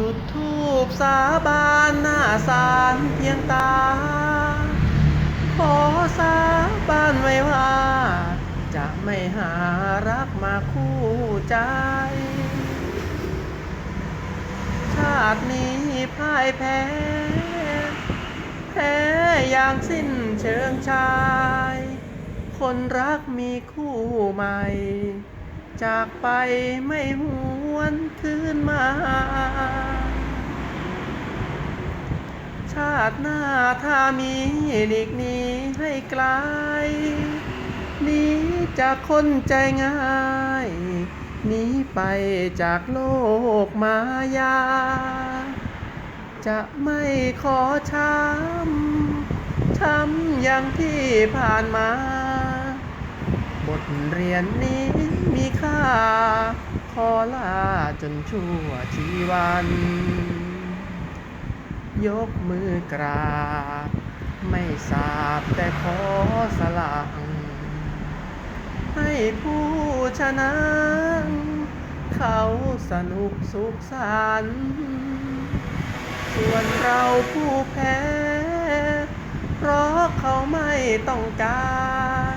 จุดทูปสาบานหน้าศาลเพียงตา ขอสาบานไว้ว่า จะไม่หารักมาคู่ใจ ชาตินี้พ่ายแพ้ แพ้อย่างสิ้นเชิงชาย คนรักมีคู่ใหม่จากไปไม่หวนคืนมา ชา ติหน้าถ้ามีหลีกหนี้ให้ไกลหนีจากคนใจง่ายหนีไปจากโลกมายา จะไม่ขอช้ำช้ำอย่างที่ผ่านมา บทเรียนนี้มีค่า ขอลาจนชั่วชีวัน ยกมือกราบ ไม่สาบแต่ขอสลัง ให้ผู้ชนะ เขาสนุกสุขสันต์ส่วนเราผู้แพ้ เพราะเขาไม่ต้องการ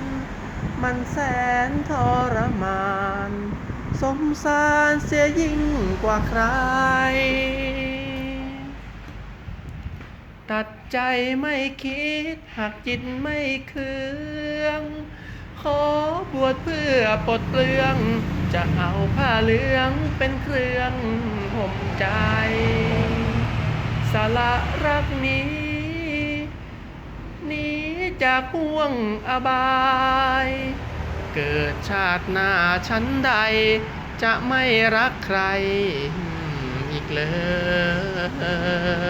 มันแสนทรมาน สมสารเสียยิ่งกว่าใคร ตัดใจไม่คิดหักจิตไม่เคือง ขอบวชเพื่อปลดเปลือง จะเอาผ้าเหลืองเป็นเครื่องห่มใจ สาระรักนี้นี้จากห่วงอบาย เกิดชาติหน้าชั้นใด จะไม่รักใครอีกเลย